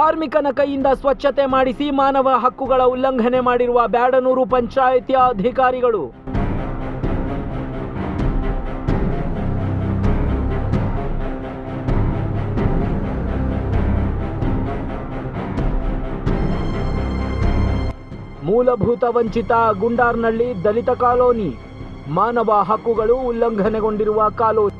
ಕಾರ್ಮಿಕನ ಕೈಯಿಂದ ಸ್ವಚ್ಛತೆ ಮಾಡಿಸಿ ಮಾನವ ಹಕ್ಕುಗಳ ಉಲ್ಲಂಘನೆ ಮಾಡಿರುವ ಬ್ಯಾಡನೂರು ಪಂಚಾಯಿತಿಯ ಅಧಿಕಾರಿಗಳು. ಮೂಲಭೂತ ವಂಚಿತ ಗುಂಡಾರ್ನಳ್ಳಿ ದಲಿತ ಕಾಲೋನಿ. ಮಾನವ ಹಕ್ಕುಗಳು ಉಲ್ಲಂಘನೆಗೊಂಡಿರುವ ಕಾಲೋನಿ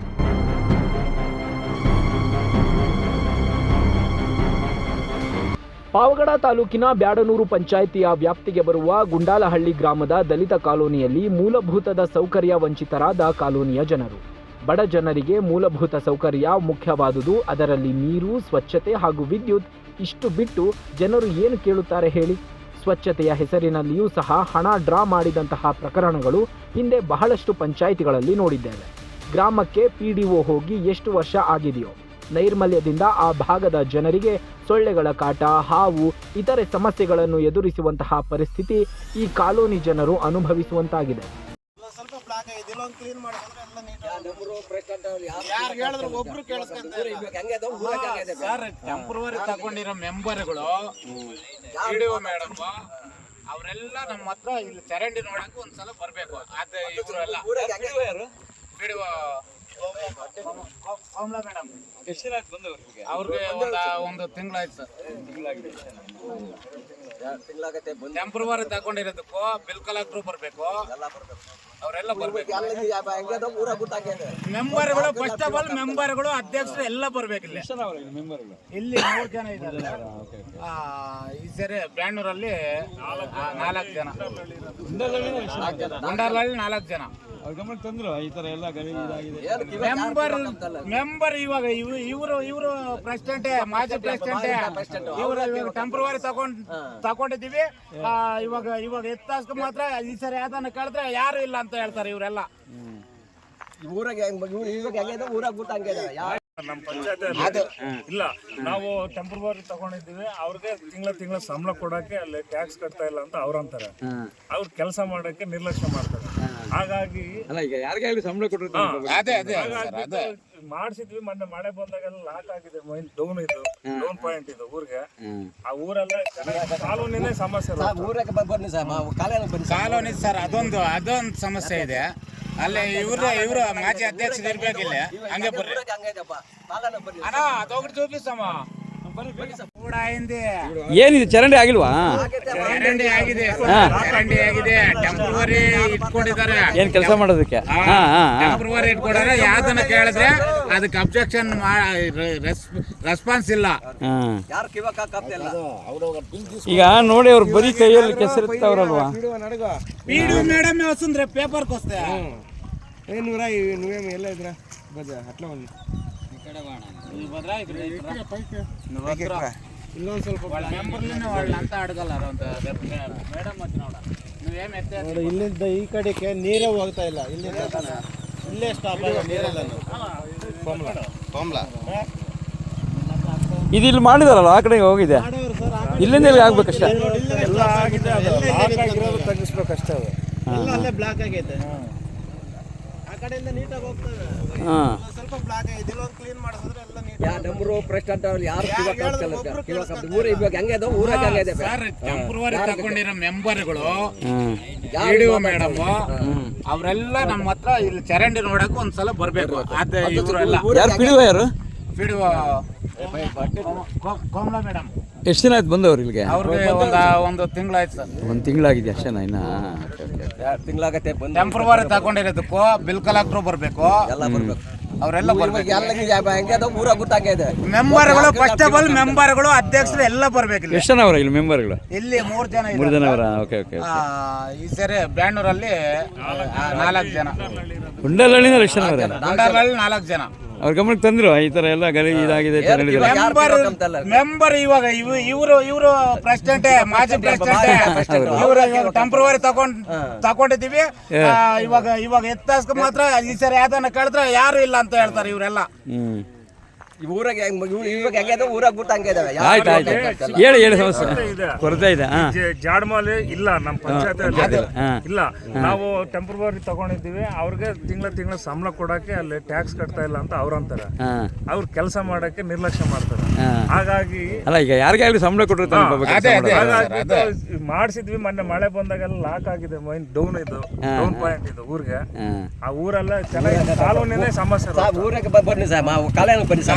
ಪಾವಗಡ ತಾಲೂಕಿನ ಬ್ಯಾಡನೂರು ಪಂಚಾಯಿತಿಯ ವ್ಯಾಪ್ತಿಗೆ ಬರುವ ಗುಂಡಾಲಹಳ್ಳಿ ಗ್ರಾಮದ ದಲಿತ ಕಾಲೋನಿಯಲ್ಲಿ ಮೂಲಭೂತದ ಸೌಕರ್ಯ ವಂಚಿತರಾದ ಕಾಲೋನಿಯ ಜನರು. ಬಡ ಜನರಿಗೆ ಮೂಲಭೂತ ಸೌಕರ್ಯ ಮುಖ್ಯವಾದುದು, ಅದರಲ್ಲಿ ನೀರು, ಸ್ವಚ್ಛತೆ ಹಾಗೂ ವಿದ್ಯುತ್ ಇಷ್ಟು ಬಿಟ್ಟು ಜನರು ಏನು ಕೇಳುತ್ತಾರೆ ಹೇಳಿ? ಸ್ವಚ್ಛತೆಯ ಹೆಸರಿನಲ್ಲಿಯೂ ಸಹ ಹಣ ಡ್ರಾ ಮಾಡಿದಂತಹ ಪ್ರಕರಣಗಳು ಹಿಂದೆ ಬಹಳಷ್ಟು ಪಂಚಾಯಿತಿಗಳಲ್ಲಿ ನೋಡಿದ್ದೇವೆ. ಗ್ರಾಮಕ್ಕೆ ಪಿಡಿಒ ಹೋಗಿ ಎಷ್ಟು ವರ್ಷ ಆಗಿದೆಯೋ? ನೈರ್ಮಲ್ಯದಿಂದ ಆ ಭಾಗದ ಜನರಿಗೆ ಸೊಳ್ಳೆಗಳ ಕಾಟ ಹಾವು ಇತರೆ ಸಮಸ್ಯೆಗಳನ್ನು ಎದುರಿಸುವಂತಹ ಪರಿಸ್ಥಿತಿ ಈ ಕಾಲೋನಿ ಜನರು ಅನುಭವಿಸುವಂತಾಗಿದೆ. ಸ್ವಲ್ಪ ಬ್ಲಾಕ್ ಆಗಿದೆ. ಇಲ್ಲೊಂದು ಕ್ಲೀನ್ ಮಾಡಿದ್ರೆ ಎಲ್ಲ ನೀಟ್ ಯಾರು ಹೇಳಿದ್ರು? ಒಬ್ರು ಕೇಳಿಸ್ಕೊಂತಾರೆ ಸರ್ ಟೆಂಪ್ರವರಿ ತಗೊಂಡಿರೋ ಮೆಂಬರ್ಗಳು ವಿಡಿಯೋ ಮೇಡಮ್ ಅವರೆಲ್ಲ ನಮ್ಮ ಹತ್ರ ಇಲ್ಲಿ ಚರಂಡಿ ನೋಡಕ್ಕೆ ಒಂದ್ಸಲ ಬರ್ಬೇಕು. ಅದೇ ಇವರು ಅವ್ರಿಗೆ ಒಂದ ತಿಂಗಳಾಯ್ತು ಸರ್. ಟೆಂಪ್ರವರಿ ತಗೊಂಡಿರೋದಕ್ಕೂ ಬಿಲ್ ಕಲೆಕ್ಟ್ರು ಬರ್ಬೇಕು. ಅವರೆಲ್ಲ ಬರ್ಬೇಕು. ಮೆಂಬರ್ಗಳು ಫಸ್ಟ್ ಆಫ್ ಆಲ್ ಮೆಂಬರ್ಗಳು ಅಧ್ಯಕ್ಷರು ಎಲ್ಲ ಬರ್ಬೇಕು ಇಲ್ಲಿ. ಇಲ್ಲಿ ಮೂರು ಜನ ಇದ್ದಾರೆ. ಈ ಸರಿ ಬ್ಯಾಂಗ್ಳೂರಲ್ಲಿ ನಾಲ್ಕು ಜನ. ನಾಲ್ಕು ಜನ. ಅವ್ರ ಗಮನಕ್ಕೆ ತಂದ್ರು ಈ ತರ ಎಲ್ಲ ಗಲೀಜು ಇದಾಗಿದೆ. ಮೆಂಬರ್ ಮೆಂಬರ್ ಇವಾಗ ಇವ್- ಇವರು ಇವರು ಪ್ರೆಸಿಡೆಂಟ್ ಮಾಜಿ ಪ್ರೆಸಿಡೆಂಟ್ ಇವರು ಇವಾಗ ಟೆಂಪ್ರವರಿ ತಗೊಂಡ್ ತಗೊಂಡಿದ್ದೀವಿ. ಆ, ಇವಾಗ ಇವಾಗ ಎತ್ತಾಸ್ಕ ಮಾತ್ರ ಈ ಸರಿ ಯಾವ್ದನ್ನ ಕೇಳಿದ್ರೆ ಯಾರು ಇಲ್ಲ ಅಂತ ಹೇಳ್ತಾರೆ ಇವರೆಲ್ಲ. ನಮ್ಮ ಪಂಚಾಯತ್ ಇಲ್ಲ ನಾವು ಟೆಂಪ್ರವರಿ ತಗೊಂಡಿದ್ದೀವಿ. ಅವ್ರಿಗೆ ತಿಂಗಳ ತಿಂಗಳ ಸಂಬಳ ಕೊಡಕ್ಕೆ ಅಲ್ಲಿ ಟ್ಯಾಕ್ಸ್ ಕಟ್ತಾ ಇಲ್ಲ ಅಂತ ಅವ್ರ ಅಂತಾರೆ. ಅವ್ರು ಕೆಲಸ ಮಾಡಕ್ಕೆ ನಿರ್ಲಕ್ಷ್ಯ ಮಾಡ್ತಾರೆ. ಹಾಗಾಗಿ ಅಲ್ಲ ಈಗ ಯಾರಿಗೆ ಹೇಳಿ ಸಂಬಳ ಕೊಟ್ಟಿರ್ತಾರೆ ಅದೇ ಅದೇ ಹಾಗಾಗಿ ಮಾಡಿಸಿದ್ವಿ ಮೊನ್ನೆ ಮಳೆ ಬಂದಾಗೆಲ್ಲ ಲಾಕ್ ಆಗಿದೆ ಮೈನ್ ಡೌನ್ ಇದು ಡೌನ್ ಪಾಯಿಂಟ್ ಇದು ಊರಿಗೆ. ಆ ಊರೆಲ್ಲ ಕಾಲೋನಿನೇ ಸಮಸ್ಯೆ ಊರಕ್ಕೆ ಬನ್ನಿ ಸರ್ ಕಾಲೋನಿ ಸರ್ ಅದೊಂದು ಅದೊಂದು ಸಮಸ್ಯೆ ಇದೆ. ಅಲ್ಲೇ ಇವ್ರ ಇವ್ರು ಮಾಜಿ ಅಧ್ಯಕ್ಷರು ಇರ್ಬೇಕಿಲ್ಲ. ಹಂಗೆ ಬರ್ರಿ. ಅಣ್ಣ ಅದೊಗ್ರಿ ಚೂಪಿಸಮ್ಮ ಬರ್ರಿ ಏನಿದೆ ಚರಂಡಿ ಆಗಿಲ್ವಾ? ಚರಂಡಿ ಆಗಿದೆ. ಚರಂಡಿ ಆಗಿದೆ. ಟೆಂಪ್ರವರಿ ಇಟ್ಕೊಂಡಿದ್ದಾರೆ. ಏನ್ ಕೆಲಸ ಮಾಡೋದಕ್ಕೆ? ಹಾ ಹಾ ಟೆಂಪ್ರವರಿ ಇಟ್ಕೊಂಡಾರೆ ಯಾವ್ದನ್ನ ಕೇಳಿದ್ರೆ ಅದಕ್ಕೆ ಅಬ್ಜೆಕ್ಷನ್ ರೆಸ್ಪಾನ್ಸ್ ಇಲ್ಲ. ಯಾರು ಇಲ್ಲ ಈಗ ನೋಡಿ ಅವ್ರು ಬರೀ ಕೈಯಲ್ಲಿ ಕೆಸರಿತ್ತವ್ರಲ್ವಾ? ಪೀಡು ಮೇಡಮ್ ವಸುಂದ್ರೆ ಪೇಪರ್ ಕೊಸ್ತೆ. ಏ ನೂರ ಇ- ನೂರೇನು ಎಲ್ಲ ಇದ್ರ ಬಜ ಅಟ್ಲ ಒಂದು ಇನ್ನೊಂದು ಸ್ವಲ್ಪ ಅಂತ ಅಡಗಲ್ಲ ಮೇಡಮ್ ಇಲ್ಲಿಂದ ಈ ಕಡೆಗೆ ನೀರೇ ಹೋಗ್ತಾ ಇಲ್ಲ. ಇಲ್ಲಿಂದ ಇಲ್ಲೇ ಸ್ಟಾಪ್ ಆಗ ನೀರೆಲ್ಲ ಇದು ಇಲ್ಲಿ ಮಾಡಿದಾರಲ್ಲ ಆ ಕಡೆಗೆ ಹೋಗಿದೆ. ಇಲ್ಲಿಂದ ಇಲ್ಲಿ ಆಗ್ಬೇಕಷ್ಟೇ ಎಲ್ಲ ಆಗಿದೆ ಅದು ಬ್ಲಾಕ್ ಆಗಿರೋದು ತೆಗಿಸ್ಬೇಕಷ್ಟೇ ಅಲ್ಲೇ ಬ್ಲಾಕ್ ಆಗೈತೆ. ಹಾ. ಅವ್ರು ಯಾರು ಊರ ಇವಾಗ ಹೆಂಗೆ ಅದು ಊರಾಗ ಹಂಗೆ ಇದೆ ಸರ್ ಟೆಂಪ್ರವರಿ ತಗೊಂಡಿರೋ ಮೆಂಬರ್ಗಳು ಮೇಡಮ್ ಅವರೆಲ್ಲ ನಮ್ಮ ಹತ್ರ ಇಲ್ಲಿ ಚರಂಡಿ ನೋಡಕ್ ಒಂದ್ಸಲ ಬರ್ಬೇಕು. ಅದೇ ಇವರೆಲ್ಲ ಯಾರು ಪಿಡಿವ ಯಾರು? ವಿಡಿಯೋ ಕೋಮಲಾ ಮೇಡಮ್ ಎಷ್ಟು ದಿನ ಆಯ್ತು ಬಂದವ್ರು ಇಲ್ಲಿಗೆ? ಅವ್ರಿಗೆ ಒಂದು ಒಂದು ತಿಂಗಳಾಯ್ತು ಸರ್. ಒಂದು ತಿಂಗಳಾಗಿದೆ ಅಷ್ಟೇನಾ ಇನ್ನ? ತಿಂಗಳಾಗತ್ತೆ ಬಂದು. ಟೆಂಪ್ರವರಿ ತಗೊಂಡಿರೋದಕ್ಕೂ ಬಿಲ್ ಕಲೆಕ್ಟ್ರು ಬರಬೇಕು. ಎಲ್ಲ ಬರ್ಬೇಕು. ಅವರೆಲ್ಲ ಬರ್ಬೇಕು. ಎಲ್ಲ ಹೆಂಗೆ ಅದು ಊರಾಗ ಗೊತ್ತಾಗೆ ಇದೆ. ಮೆಂಬರ್ಗಳು ಫಸ್ಟ್ ಆಫ್ ಆಲ್ ಮೆಂಬರ್ಗಳು ಅಧ್ಯಕ್ಷರು ಎಲ್ಲ ಬರ್ಬೇಕು ಇಲ್ಲಿ. ಎಷ್ಟು ಜನ ಅವ್ರ ಇಲ್ಲಿ ಮೆಂಬರ್ಗಳು ಇಲ್ಲಿ ಮೂರು ಜನ ಮೂರು ಇದ್ದಾರೆ. ಜನ ಅವರ? ಓಕೆ ಓಕೆ ಆ, ಈ ಸರಿ ಬ್ಯಾಂಡೂರಲ್ಲಿ ನಾಲ್ಕು ಜನ. ಗುಂಡಲಹಳ್ಳಿನ ಎಷ್ಟು ಜನ ಅವರೇ? ನಾಲ್ಕು ಜನ. ಅವ್ರ ಗಮನಕ್ಕೆ ತಂದ್ರು ಈ ತರ ಎಲ್ಲ ಗಲೀಜು ಇದಾಗಿದೆ ಮೆಂಬರ್ ಮೆಂಬರ್ ಇವಾಗ ಇವ್- ಇವರು ಇವರು ಪ್ರೆಸಿಡೆಂಟ್ ಮಾಜಿ ಪ್ರೆಸಿಡೆಂಟ್ ಇವರು ಟೆಂಪ್ರವರಿ ತಗೊಂಡ್ ತಗೊಂಡಿದ್ದೀವಿ. ಆ, ಇವಾಗ ಇವಾಗ ಎತ್ತಾಸ್ಕ ಮಾತ್ರ ಈ ಸರಿ ಯಾವ್ದನ್ನ ಕೇಳಿದ್ರೆ ಯಾರು ಇಲ್ಲ ಅಂತ ಹೇಳ್ತಾರೆ ಇವರೆಲ್ಲ. ಹ್ಮ್. ಊರಾಗೆ ಹೆಂಗ್ ಇವಾಗ ಹೆಂಗೆ ಇದಾವೆ ಊರಾಗ ಬಿಟ್ಟು ಹಂಗೆ ಇದಾವೆ. ಯಾರು ಆಯ್ತು ಆಯ್ತು. ಗೊತ್ತಾಗ್ತಾ ಇಲ್ಲ. ಹೇಳಿ ಹೇಳಿ ಸಮಸ್ಯೆ. ಕೊರತೆ ಇದೆ. ಹಾಂ. ಜ- ಜಾಡ್ಮಾಲಿ ಇಲ್ಲ ನಮ್ಮ ಪಂಚಾಯತ್ ಇಲ್ಲ ನಾವು ಟೆಂಪ್ರವರಿ ತಗೊಂಡಿದ್ದೀವಿ. ಅವ್ರಿಗೆ ತಿಂಗಳ ತಿಂಗಳ ಸಂಬಳ ಕೊಡಕ್ಕೆ ಅಲ್ಲಿ ಟ್ಯಾಕ್ಸ್ ಕಟ್ತಾ ಇಲ್ಲ ಅಂತ ಅವ್ರು ಅಂತಾರೆ. ಅವ್ರ ಅವ್ರು ಕೆಲಸ ಮಾಡಕ್ಕೆ ನಿರ್ಲಕ್ಷ್ಯ ಮಾಡ್ತಾರೆ. ಹಾಂ. ಹಾಗಾಗಿ ಅಲ್ಲ ಈಗ ಯಾರಿಗೆ ಆಗಲಿ ಸಂಬಳ ಕೊಟ್ಟಿರ್ತಾರೆ ಹಾಗಾಗಿ ಮಾಡಿಸಿದ್ವಿ ಮೊನ್ನೆ ಮಳೆ ಬಂದಾಗೆಲ್ಲ ಲಾಕ್ ಆಗಿದೆ ಮೈನ್ ಡೌನ್ ಇದು. ಡೌನ್ ಪಾಯಿಂಟ್ ಇದು ಊರಿಗೆ. ಹಾಂ. ಆ ಊರೆಲ್ಲ ಚೆನ್ನಾಗಿ ಕಾಲೋನಿನೇ ಸಮಸ್ಯೆ ಸಾ ಊರಾಗ ಬ- ಬನ್ನಿ ಸರ್ ಮಾ- ಕಾಲೇಜಿಗೆ ಬನ್ನಿ ಸರ್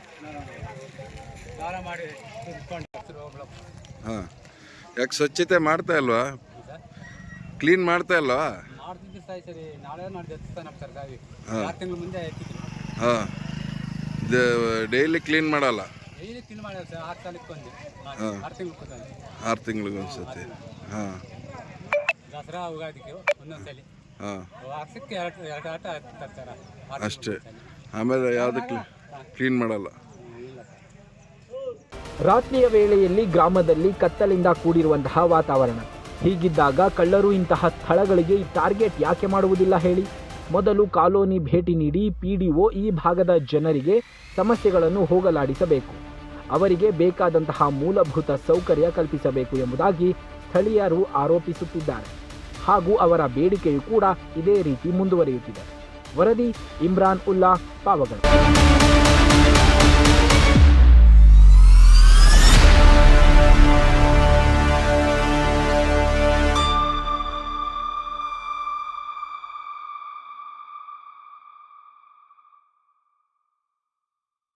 ಹಾಂ. ಯಾಕೆ ಸ್ವಚ್ಛತೆ ಮಾಡ್ತಾ ಇಲ್ವಾ? ಕ್ಲೀನ್ ಮಾಡ್ತಾ ಇಲ್ವಾ? ಹಾ. ಡೈಲಿ ಕ್ಲೀನ್ ಮಾಡಲ್ಲ? ಆರು ತಿಂಗಳಿಗೆ ಒಂದ್ಸತಿ. ಹಾಂ. ದಸರಾ ಹಾಂ. ಅಷ್ಟೇ. ಆಮೇಲೆ ಯಾವುದಕ್ಕೆ ಕ್ಲೀನ್ ಮಾಡಲ್ಲ? ರಾತ್ರಿಯ ವೇಳೆಯಲ್ಲಿ ಗ್ರಾಮದಲ್ಲಿ ಕತ್ತಲಿಂದ ಕೂಡಿರುವಂತಹ ವಾತಾವರಣ. ಹೀಗಿದ್ದಾಗ ಕಳ್ಳರು ಇಂತಹ ಸ್ಥಳಗಳಿಗೆ ಈ ಟಾರ್ಗೆಟ್ ಯಾಕೆ ಮಾಡುವುದಿಲ್ಲ ಹೇಳಿ. ಮೊದಲು ಕಾಲೋನಿ ಭೇಟಿ ನೀಡಿ ಪಿಡಿಒ ಈ ಭಾಗದ ಜನರಿಗೆ ಸಮಸ್ಯೆಗಳನ್ನು ಹೋಗಲಾಡಿಸಬೇಕು. ಅವರಿಗೆ ಬೇಕಾದಂತಹ ಮೂಲಭೂತ ಸೌಕರ್ಯ ಕಲ್ಪಿಸಬೇಕು ಎಂಬುದಾಗಿ ಸ್ಥಳೀಯರು ಆರೋಪಿಸುತ್ತಿದ್ದಾರೆ. ಹಾಗೂ ಅವರ ಬೇಡಿಕೆಯು ಕೂಡ ಇದೇ ರೀತಿ ಮುಂದುವರಿಯುತ್ತಿದೆ. ವರದಿ ಇಮ್ರಾನ್ ಉಲ್ಲಾ, ಪಾವಗಡ.